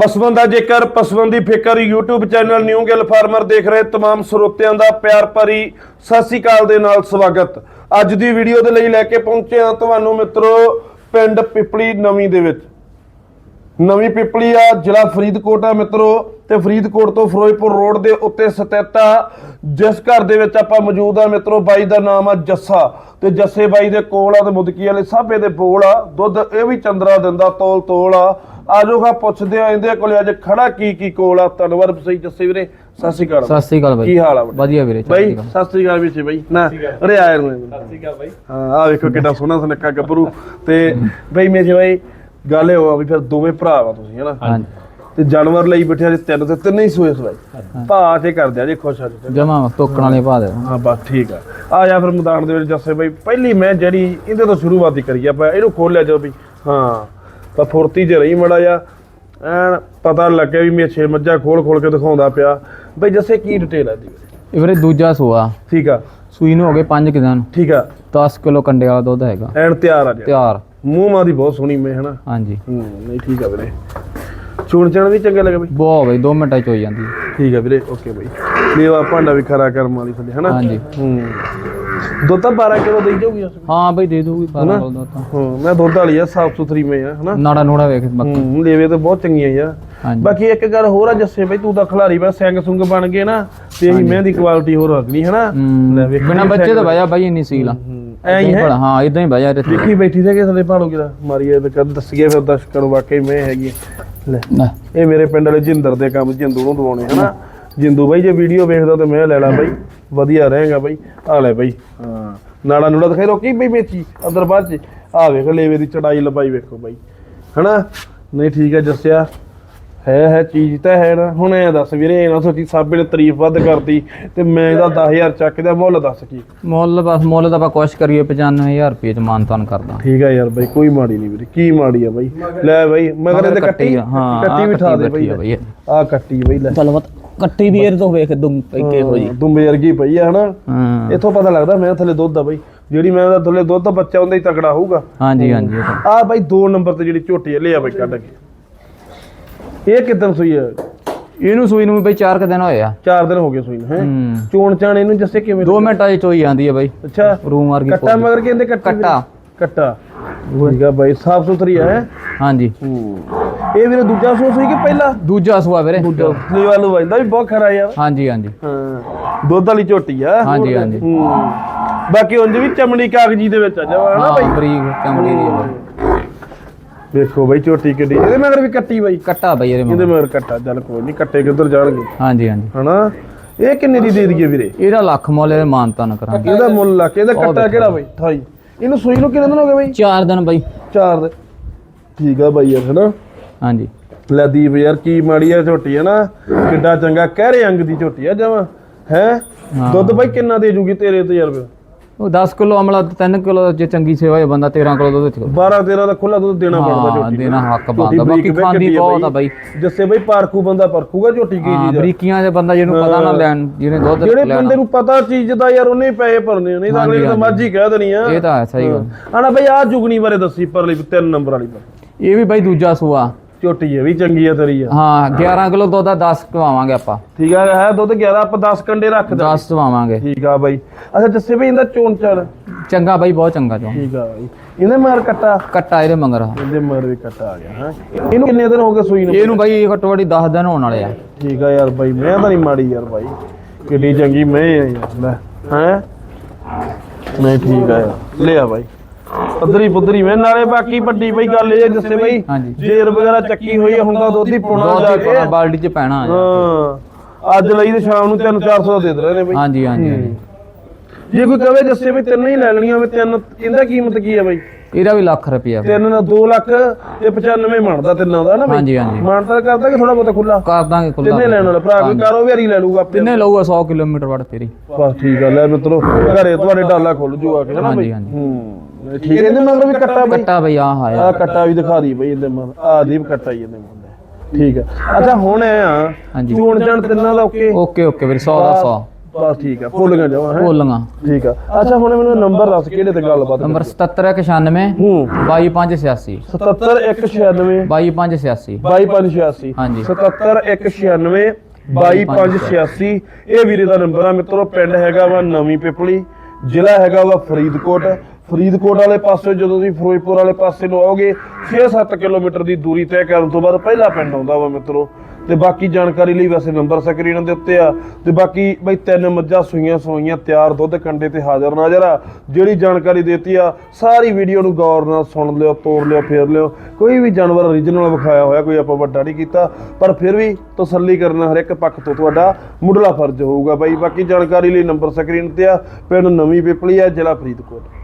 ਪਸ਼ੂਆਂ ਦਾ ਜੇਕਰ ਪਸ਼ੂਆਂ ਦੀ ਫਿਕਰ YouTube channel new Gill farmer ਦੇਖ ਰਹੇ तमाम ਸਰੋਤਿਆਂ ਦਾ ਪਿਆਰ ਭਰੀ ਸਤਿ ਸ੍ਰੀ ਅਕਾਲ ਦੇ ਨਾਲ ਸਵਾਗਤ ਅੱਜ ਦੀ ਵੀਡੀਓ ਦੇ ਲਈ ਲੈ ਕੇ ਪਹੁੰਚੇ ਹਾਂ ਤੁਹਾਨੂੰ ਮਿੱਤਰੋ ਪਿੰਡ ਪਿਪਲੀ ਨਵੀਂ ਦੇ ਵਿੱਚ ਨਵੀਂ ਪਿਪਲੀ ਆ ਜ਼ਿਲ੍ਹਾ ਫਰੀਦਕੋਟ ਆ ਮਿੱਤਰੋ ਤੇ ਫਰੀਦਕੋਟ ਤੋਂ ਫਿਰੋਜ਼ਪੁਰ ਰੋਡ ਦੇ ਉੱਤੇ ਸਥਿਤ ਆ। ਜਿਸ ਘਰ ਦੇ ਵਿੱਚ ਆਪਾਂ ਮੌਜੂਦ ਆ ਮਿੱਤਰੋ ਬਾਈ ਦਾ ਨਾਮ ਆ ਜੱਸਾ ਤੇ ਜੱਸੇ ਬਾਈ ਦੇ ਕੋਲ ਆ ਤੇ ਮੁਦਕੀ ਵਾਲੇ ਸਾਬੇ ਦੇ ਬੋਲ ਆ। ਦੁੱਧ ਇਹ ਵੀ ਚੰਦਰਾ ਦਿੰਦਾ ਤੋਲ ਤੋਲ ਆ ਆਜੋਗਾ ਪੁੱਛਦੇ ਆ ਇਹਦੇ ਕੋਲੇ ਅੱਜ ਖੜਾ ਕੀ ਕੀ ਕੋਲ ਆ? ਧੰਨਵਾਦ ਸਹੀ ਜੱਸੇ ਵੀਰੇ ਸਤਿ ਸ਼੍ਰੀ ਅਕਾਲ। ਸਤਿ ਸ੍ਰੀ ਅਕਾਲ ਬਾਈ। ਕੀ ਹਾਲ ਆ? ਵਧੀਆ ਵੀਰੇ ਬਾਈ। ਸਤਿ ਸ੍ਰੀ ਅਕਾਲ ਵੀਰੇ ਬਾਈ। ਨਾ ਅਰੇ ਆਏ ਨੂੰ ਸਤਿ ਸ੍ਰੀ ਅਕਾਲ ਬਾਈ। ਹਾਂ ਆ ਵੇਖੋ ਕਿੰਨਾ ਸੋਹਣਾ ਸੁਨੱਖਾ ਗੱਭਰੂ ਤੇ ਬਾਈ ਮੇਰੇ ਬਾਈ ਗੱਲ ਇਹ ਹੋਆ ਵੀ ਫਿਰ ਦੋਵੇਂ ਭਰਾ ਵਾ ਤੁਸੀਂ ਹਨਾ? ਹਾਂਜੀ। ਤੇ ਜਾਨਵਰ ਲਈ ਬਿਠਿਆ ਜੇ ਤਿੰਨ ਤੇ ਤਿੰਨੇ ਹੀ ਸੋਏ ਸਵਾਈ। ਭਾ ਤੇ ਕਰਦੇ ਆ ਜੇ ਖੁਸ਼ ਆ ਜੀ ਜਮਾ ਤੋਕਣ ਵਾਲੇ ਪਾ ਦੇ। ਹਾਂ ਬਸ ਠੀਕ ਆ। ਆ ਜਾ ਫਿਰ ਮੈਦਾਨ ਦੇ ਵਿੱਚ ਜੱਸੇ ਬਾਈ ਪਹਿਲੀ ਮੈਂ ਜਿਹੜੀ ਇਹਦੇ ਤੋਂ ਸ਼ੁਰੂਆਤ ਹੀ ਕਰੀ ਆਪਾਂ ਇਹਨੂੰ ਖੋਲ ਲਿਆ ਜੋ ਵੀ ਹਾਂ ਤਾਂ ਫੁਰਤੀ ਚ ਰਹੀ ਮੜਾ ਜਾ ਐਨ ਪਤਾ ਲੱਗਿਆ ਵੀ ਮੇਛੇ ਮੱਝਾਂ ਖੋਲ ਖੋਲ ਕੇ ਦਿਖਾਉਂਦਾ ਪਿਆ। ਬਈ ਜੱਸੇ ਕੀ ਡਿਟੇਲ ਆ ਦੀ ਇਹ ਵੀਰੇ ਦੂਜਾ ਸੂਆ। ਠੀਕ ਆ। ਸੂਈ ਨੂੰ ਹੋ ਗਏ 5 ਦਿਨ ਠੀਕ ਆ। 10 ਕਿਲੋ ਕੰਡੇ ਵਾਲਾ ਦੁੱਧ ਹੈਗਾ। ਐਨ ਤਿਆਰ ਆ ਜੀ ਤਿਆਰ। ਮੂੰਹ ਮਾਂ ਦੀ ਬਹੁਤ ਸੋਹਣੀ ਮੈਂ ਹਨਾ? ਹਾਂਜੀ। ਹੂੰ ਨਹੀਂ ਠੀਕ ਆ ਵੀਰੇ। ਚੂਣ ਚਣ ਵੀ ਚੰਗਾ ਲੱਗਾ ਬਈ? ਬਹੁਤ ਬਈ 2 ਮਿੰਟਾਂ ਚ ਹੋ ਜਾਂਦੀ ਠੀਕ ਆ ਵੀਰੇ ਓਕੇ ਬਈ। ਲੇਵਾ ਭਾਂਡਾ ਵੀ ਖਰਾ ਕਰਮ ਵਾਲੀ ਥੱਲੇ ਹਨਾ? ਹਾਂਜੀ। ਹੂੰ। ਦੁੱਧ ਤਾਂ 12 ਕਿਲੋ ਦੇਈ ਜਾਊਗੀ ਉਸ ਹਾਂ ਬਈ ਦੇ ਦੂਗੀ 12 ਕਿਲੋ ਦੁੱਧ ਤਾਂ। ਹਾਂ ਮੈਂ ਦੁੱਧ ਵਾਲੀ ਆ ਸਾਫ਼ ਸੁਥਰੀ ਮੈਂ ਆ ਹਨਾ? ਨਾੜਾ ਨੂੜਾ ਵੇਖ ਬੱਕ- ਹੂੰ ਲੇਵੇ ਤਾਂ ਬਹੁਤ ਚੰਗੀਆਂ ਯਾਰ ਹਾਂਜੀ। ਬਾਕੀ ਇੱਕ ਗੱਲ ਹੋਰ ਆ ਜੱਸੇ ਬਈ ਤੂੰ ਤਾਂ ਖਿਲਾਰੀ ਬਾ ਸਿੰਘ ਸੁੰਗ ਬਣ ਗਏ ਨਾ ਤੇ ਇਹੀ ਮੈਂ ਦੀ ਕੁਆਲਿਟੀ ਹੋਰ ਰੱਖਣੀ ਹਨਾ? ਲੈ ਵੇਖੀ ਬਿਨਾਂ ਬੱਚੇ ਤੋਂ ਭਾਇਆ ਬਾਈ ਇੰਨੀ ਸੀਲ ਆ। ਐਂ ਹੀ ਹੈ ਹਾਂ? ਇਦਾਂ ਹੀ ਭਾਇਆ ਇੱਥੇ। ਦੇਖੀ ਬੈਠੀ ਤੇ ਕਿ ਥੱਲੇ ਭਾਲੋ ਕਿਦਾ ਮਾਰੀਏ ਤੇ ਕਦ ਦੱਸੀਏ ਫਿਰ ਦਰਸ਼ਕਾਂ ਨੂੰ ਵਾਕਈ ਮੈਂ ਹੈਗੀ। ਲੈ ਲੈ, ਇਹ ਮੇਰੇ ਪਿੰਡ ਵਾਲੇ ਜਿੰਦਰ ਦੇ ਕੰਮ ਜਿੰਦੂ ਨੂੰ ਦਵਾਉਣੇ ਹਨਾ? ਜਿੰਦੂ ਬਾਈ ਜੇ ਵੀਡੀਓ ਵੇਖਦਾ ਤਾਂ ਮੈਂ ਲੈ ਲਾ ਬਾਈ। ਵਧੀਆ ਰਹੇਗਾ ਬਾਈ। ਆ ਲੈ ਬਾਈ। ਹਾਂ। ਨਾੜਾ ਨੂੜਾ ਦਿਖਾਈ ਰੋਕੀ ਬਈ ਮੇਚੀ ਅੰਦਰ ਬਾਅਦ ਚ। ਆ ਵੇਖ ਲੇਵੇ ਦੀ ਚੜਾਈ ਲੰਬਾਈ ਵੇਖੋ ਬਾਈ। ਹਨਾ? ਨਹੀਂ ਠੀਕ ਹੈ ਜੱਸਿਆ। ਹੈ ਹੈ ਚੀਜ਼ ਤਾਂ ਹੈ ਨਾ। ਹੁਣ ਐ ਦੱਸ ਵੀਰੇ ਇਹ ਨਾ ਸੋਚੀ ਸਾਬੇ ਨੇ ਤਾਰੀਫ ਵੱਧ ਕਰਤੀ ਤੇ ਮੈਂ ਇਹਦਾ 10000 ਚੱਕ ਦਾ ਮੁੱਲ ਦੱਸ ਕੀ। ਮੁੱਲ ਬਸ ਮੁੱਲ ਦਾ ਆਪਾਂ ਕੋਸ਼ਿਸ਼ ਕਰੀਏ 95000 ਰੁਪਏ ਚ ਮਾਨਤਾਨ ਕਰਦਾ। ਠੀਕ ਹੈ ਯਾਰ ਬਾਈ ਕੋਈ ਮਾੜੀ ਨਹੀਂ ਵੀਰੇ ਕੀ ਮਾੜੀ ਆ ਬਾਈ। ਲੈ ਬਾਈ ਮਗਰ ਇਹਦੇ ਕੱਟੀ ਆ, ਹਾਂ ਕੱਟੀ ਆਹ ਵੀ ਠਾ ਦੇ ਬੈਠੀ ਆ ਬਾਈ ਆ ਕੱਟੀ ਬਾਈ ਲੈ। ਚਲੋ ਕੱਟੀ ਵੀ ਇਹ ਤੋਂ ਵੇਖ ਦੁੰ ਪੈਕੇ ਹੋ ਜੀ ਦੁੰਬੇ ਵਰਗੀ ਪਈ ਆ ਹਨਾ? ਇੱਥੋਂ ਪਤਾ ਲੱਗਦਾ ਮੈਂ ਥੱਲੇ ਦੁੱਧ ਆ ਬਾਈ। ਜਿਹੜੀ ਮੈਂ ਦਾ ਥੱਲੇ ਦੁੱਧ ਦਾ ਬੱਚਾ ਹੁੰਦਾ ਹੀ ਤਕੜਾ ਹੋਊਗਾ। ਹਾਂਜੀ ਹਾਂਜੀ ਤਾਂ। ਆ ਬਾਈ 2 ਨੰਬਰ ਤੇ ਜਿਹੜੀ ਝੋਟੀ ਆ ਲਿਆ ਬਾਈ ਕੱਢ ਕੇ। ਇਹ ਕਿਦਾਂ ਸੂਈ ਆ? ਇਹਨੂੰ ਸੂਈ ਨੂੰ ਬਈ 4 ਕ ਦਿਨ ਹੋਏ ਆ। 4 ਦਿਨ ਹੋ ਗਏ ਸੂਈ ਨੂੰ ਹੈ? ਹੂੰ। ਚੋਣ ਚਾਣ ਇਹਨੂੰ ਜੱਸੇ ਕਿਵੇਂ 2 ਮਿੰਟਾਂ ਚ ਚੋਈ ਜਾਂਦੀ ਹੈ ਬਈ। ਅੱਛਾ। ਰੂਮ ਵਰਗੀ ਕੱਟਾ ਪੋਲੀ। ਮਗਰ ਕਹਿੰਦੇ ਕੱਟੀ ਕੱਟਾ। ਕੱਟਾ। ਠੀਕ ਆ ਬਾਈ ਸਾਫ਼ ਸੁਥਰੀ ਆ ਹੈ? ਹਾਂਜੀ। ਇਹ ਵੀਰੇ ਦੂਜਾ ਸੂਆ ਸੂਈ ਕਿ ਪਹਿਲਾ? ਦੂਜਾ ਸੂਆ ਵੀਰੇ। ਨੀ ਵਾਲੂ ਵਜਦਾ ਵੀ ਬਹੁਤ ਖਰਾ ਯਾਰ ਹਾਂਜੀ ਹਾਂਜੀ। ਹਾਂ। ਦੁੱਧ ਵਾਲੀ ਝੋਟੀ ਆ। ਹਾਂਜੀ, ਹਾਂਜੀ। ਹੂੰ। ਬਾਕੀ ਉਂਝ ਵੀ ਚਮੜੀ ਕਾਗਜੀ ਦੇ ਵਿੱਚ ਆ। ਜਾਵਾ ਹਨਾ ਹਾਂ ਬਾਈ। ਬਰੀਕ ਚਮੜੀ ਦੀ ਬਈ। ਵੇਖੋ ਬਾਈ ਝੋਟੀ ਕਿੱਡੀ ਇਹਦੇ ਮਗਰ ਵੀ ਕੱਟੀ ਬਾਈ। ਕੱਟਾ ਬਈ ਇਹਦੇ ਇਹਦੇ ਮਗਰ। ਮਗਰ ਕੱਟਾ ਚੱਲ ਕੋਈ ਨਹੀਂ ਕੱਟੇ ਕਿੱਧਰ ਜਾਣਗੇ? ਹਾਂਜੀ ਹਾਂਜੀ। ਹਨਾ? ਇਹ ਕਿੰਨੇ ਦੀ ਦੇ ਦਈਏ ਵੀਰੇ? ਇਹਦਾ ਲੱਖ ਮੁੱਲ ਇਹਦੇ ਮਾਨਤਾਨ ਕਰਾਂਗੇ। ਇਹਦਾ ਮੁੱਲ ਲਾ ਕੇ ਇਹਦਾ ਕੱਟਾ ਕਿਹੜਾ ਬਾਈ? 28 ਇਹਨੂੰ ਸੂਈ ਨੂੰ ਕਿੰਨੇ ਦਿਨ ਹੋ ਗਏ ਬਾਈ? 4 ਦਿਨ ਬਈ। ਚਾਰ ਦੇ ਠੀਕ ਆ ਬਾਈ ਯਾਰ ਹਨਾ? ਹਾਂਜੀ। ਲੈ ਦੀਪ ਯਾਰ ਕੀ ਮਾੜੀ ਆ ਝੋਟੀ ਹੈ ਨਾ ਕਿੱਡਾ ਚੰਗਾ ਕਹਿਰੇ ਅੰਗ ਦੀ ਝੋਟੀ ਆ ਜਮਾ ਹੈ। ਦੁੱਧ ਬਾਈ ਕਿੰਨਾ ਦੇ ਜੂਗੀ ਤੇਰੇ ਤਜਰਬੇ? ਉਹ 10 ਕਿਲੋ ਅਮਲਾ 3 ਕਿਲੋ ਜੇ ਚੰਗੀ ਸੇਵਾ ਹੈ ਬੰਦਾ 13 ਕਿਲੋ ਦੁੱਧ ਚ 12 13 ਦਾ ਖੁੱਲਾ ਦੁੱਧ ਦੇਣਾ ਪੜਦਾ ਹਾਂ ਝੋਟੀ। ਦੇਣਾ ਹੱਕ ਬਣਦਾ। ਬਾਕੀ ਖਾਂਦੀ ਬਹੁਤ ਆ ਬਈ। ਜਿੱਸੇ ਬਈ ਪਾਰਖੂ ਬੰਦਾ ਪਰਖੂਗਾ ਝੋਟੀ ਕੀ ਚੀਜ਼ ਆ? ਬਰੀਕੀਆਂ ਦੇ ਬੰਦਾ ਜਿਹਨੂੰ ਪਤਾ ਨਾ ਲੈਣ ਜਿਹਨੇ ਦੁੱਧ ਜਿਹੜੇ ਬੰਦੇ ਨੂੰ ਪਤਾ ਚੀਜ਼ ਦਾ ਯਾਰ ਉਹਨੇ ਪੈਸੇ ਭਰਨੇ ਨਹੀਂ ਤਾਂ ਅਗਲੇ ਤਾਂ ਮੱਝ ਕਹਿ ਦੇਣੀ ਆ। ਇਹ ਤਾਂ ਹੈ ਸਹੀ ਗੱਲ। ਆਣਾ ਬਈ ਆ ਜੁਗਨੀ ਬਾਰੇ ਦੱਸੀ ਪਰਲੀ ਤਿੰਨ ਨੰਬਰ ਵਾਲੀ ਇਹ ਵੀ ਬਈ ਦੂਜਾ ਸੂਆ। ਝੋਟੀ ਇਹ ਵੀ ਚੰਗੀ ਆ ਤੇਰੀ ਆ। ਹਾਂ 11 ਕਿਲੋ ਦੁੱਧ ਦਾ 10 ਕਵਾਵਾਂਗੇ ਆਪਾਂ। ਠੀਕ ਆ ਹੈ ਦੁੱਧ 11 ਆਪਾਂ 10 ਕੰਡੇ ਰੱਖਦਾ 10 ਦਵਾਵਾਂਗੇ ਠੀਕ ਆ ਬਾਈ। ਅੱਛਾ ਜੱਸੇ ਬਈ ਇਹਦਾ ਚੋਣ ਚੜ ਚੰਗਾ ਬਾਈ ਬਹੁਤ ਚੰਗਾ ਚੋਂ ਠੀਕ ਆ ਬਾਈ। ਇਹਨੇ ਮਾਰ ਕੱਟਾ? ਕੱਟਾ ਇਹਦੇ ਮੰਗਰ। ਆ। ਇਹਦੇ ਮਗਰ ਵੀ ਕੱਟਾ ਆ ਗਿਆ ਹਾਂ। ਇਹਨੂੰ ਕਿੰਨੇ ਦਿਨ ਹੋ ਗਏ ਸੂਈ ਨੂੰ? ਇਹਨੂੰ ਬਾਈ ਘੱਟੋ ਘੱਟ 10 ਦਿਨ ਹੋਣ ਵਾਲੇ ਆ। ਠੀਕ ਆ ਯਾਰ ਬਾਈ ਮੈਂ ਤਾਂ ਨਹੀਂ ਮਾੜੀ ਯਾਰ ਬਾਈ। ਕਿੱਡੀ ਚੰਗੀ ਮੈਂ ਆ ਯਾਰ ਲੈ ਹੈ। ਨਹੀਂ ਠੀਕ ਆ ਯਾਰ। ਲਿਆ ਬਾਈ। ਪੱਧਰੀ ਪੁੱਧਰੀ ਮੈਂ ਨਾਲੇ ਬਾਕੀ ਵੱਡੀ ਬਈ ਗੱਲ ਇਹ ਦੱਸੇ ਬਾਈ ਹਾਂਜੀ। ਜੇਰ ਵਗੈਰਾ ਚੱਕੀ ਹੋਈ ਆ, ਹੁੰਦਾ ਦੁੱਧ ਹੀ ਦੁੱਧ ਜਾ ਹੀ ਕੇ। ਪਾਉਣਾ, ਬਾਲਟੀ ਚ ਪੈਣਾ ਆ। ਹਾਂ ਅੱਜ ਲਈ ਤੇ ਸ਼ਾਮ ਨੂੰ 3-400 ਦਾ ਦੇ ਦੇ ਰਹੇ ਨੇ ਬਾਈ। ਹਾਂਜੀ ਹਾਂਜੀ ਹਾਂਜੀ। ਜੇ ਕੋਈ ਕਵੇ ਦੱਸੇ ਵੀ ਤਿੰਨ ਹੀ ਲੈ ਲੈਣੀਆਂ ਹੋਵੇ ਤਿੰਨ ਇਹਦਾ ਕੀਮਤ ਕੀ ਆ ਬਾਈ? ਇਹਦਾ ਵੀ ਲੱਖ ਰੁਪਿਆ ਤਿੰਨ ਦਾ 2 ਲੱਖ ਤੇ 95 ਬਣਦਾ ਤਿੰਨਾਂ ਦਾ ਨਾ ਬਾਈ? ਹਾਂਜੀ ਹਾਂਜੀ। ਮਾਨਤਾ ਕਰਦਾ ਕਿ ਥੋੜਾ ਬਹੁਤਾ ਖੁੱਲਾ ਕਰ ਦਾਂਗੇ ਖੁੱਲਾ ਤਿੰਨੇ ਲੈਣ ਵਾਲਾ ਭਰਾ ਕੋਈ ਕਾਰੋ ਵੀ ਲੈ ਲੂਗਾ ਆਪਣੇ ਕਿੰਨੇ ਲਊਗਾ 100 ਕਿਲੋਮੀਟਰ ਵੜ ਤੇਰੀ। ਬਸ ਠੀਕ ਆ ਲੈ ਮਿੱਤਰੋ ਘਰੇ ਤੁਹਾਡੇ ਡਾਲਾ ਖੁੱਲ ਜੂਗਾ ਕਿ ਨਾ ਹਾਂਜੀ ਬਈ? ਹਾਂਜੀ। ਹੂੰ। ਠੀਕ ਹੈ ਇਹਦੇ ਮਗਰ ਵੀ ਕੱਟਾ ਬਈ ਕੱਟਾ ਬਈ। ਆ ਹਾਇਆ ਆ ਕੱਟਾ। ਵੀ ਦਿਖਾ ਦੀ ਬਈ ਇਹਦੇ ਮਗਰ। ਆ ਦੀਪ ਕੱਟਾ ਹੀ ਇਹਦੇ ਮਗਰ। ਠੀਕ ਹੈ। ਅੱਛਾ ਹੁਣ ਆ। ਹਾਂਜੀ। ਚੂਣ ਜਾਣ ਤਿੰਨਾਂ ਦਾ ਓਕੇ? ਓਕੇ ਓਕੇ ਵੀਰੇ 100 ਦਾ 100 ਬਸ ਠੀਕ ਆ ਫੁੱਲੀਆਂ ਜਾਵਾਂ ਹੈ? ਭੋਲੀਆਂ। ਠੀਕ ਆ। ਅੱਛਾ ਹੁਣ ਮੈਨੂੰ ਨੰਬਰ ਦੱਸ ਕਿਹੜੇ ਤੇ ਗੱਲਬਾਤ ਨੰਬਰ 7796 ਹੂੰ। 22586 77196 22586 22586 ਹਾਂਜੀ। 77196 22586 ਇਹ ਵੀਰੇ ਦਾ ਨੰਬਰ ਆ ਮਿੱਤਰੋ ਪਿੰਡ ਹੈਗਾ ਵਾ ਨਵੀਂ ਪਿਪਲੀ। ਜ਼ਿਲ੍ਹਾ ਹੈਗਾ ਵਾ ਫਰੀਦਕੋਟ। ਫਰੀਦਕੋਟ ਵਾਲੇ ਪਾਸੇ, ਜਦੋਂ ਤੁਸੀਂ ਫਿਰੋਜ਼ਪੁਰ ਵਾਲੇ ਪਾਸੇ ਨੂੰ ਆਓਗੇ 6-7 ਕਿਲੋਮੀਟਰ ਦੀ ਦੂਰੀ ਤੈਅ ਕਰਨ ਤੋਂ ਬਾਅਦ ਪਹਿਲਾ ਪਿੰਡ ਆਉਂਦਾ ਵਾ ਮਿੱਤਰੋ। ਤੇ ਬਾਕੀ ਜਾਣਕਾਰੀ ਲਈ ਵੈਸੇ ਨੰਬਰ ਸਕਰੀਨ ਦੇ ਉੱਤੇ ਆ। ਤੇ ਬਾਕੀ ਬਈ ਤਿੰਨ ਮੱਝਾਂ ਸੂਈਆਂ ਸੋਈਆਂ ਤਿਆਰ ਦੁੱਧ ਕੰਡੇ ਤੇ ਹਾਜ਼ਰ ਨਾਜ਼ਰ ਆ। ਜਿਹੜੀ ਜਾਣਕਾਰੀ ਦਿੱਤੀ ਆ, ਸਾਰੀ ਵੀਡੀਓ ਨੂੰ ਗੌਰ ਨਾਲ ਸੁਣ ਲਿਓ ਤੋੜ ਲਿਓ, ਫੇਰ ਲਿਓ। ਕੋਈ ਵੀ ਜਾਨਵਰ origignal ਵਿਖਾਇਆ ਹੋਇਆ, ਕੋਈ ਆਪਾਂ ਵੱਡਾ ਨਹੀਂ ਕੀਤਾ। ਪਰ ਫਿਰ ਵੀ ਤਸੱਲੀ ਕਰਨਾ ਹਰ ਇੱਕ ਪੱਖ ਤੋਂ ਤੁਹਾਡਾ ਮੁੱਢਲਾ ਫਰਜ਼ ਹੋਊਗਾ। ਬਈ ਬਾਕੀ ਜਾਣਕਾਰੀ ਲਈ ਨੰਬਰ ਸਕਰੀਨ ਤੇ ਆ। ਪਿੰਡ ਨਵੀਂ ਪਿਪਲੀ ਆ, ਜ਼ਿਲ੍ਹਾ ਫਰੀਦਕੋਟ।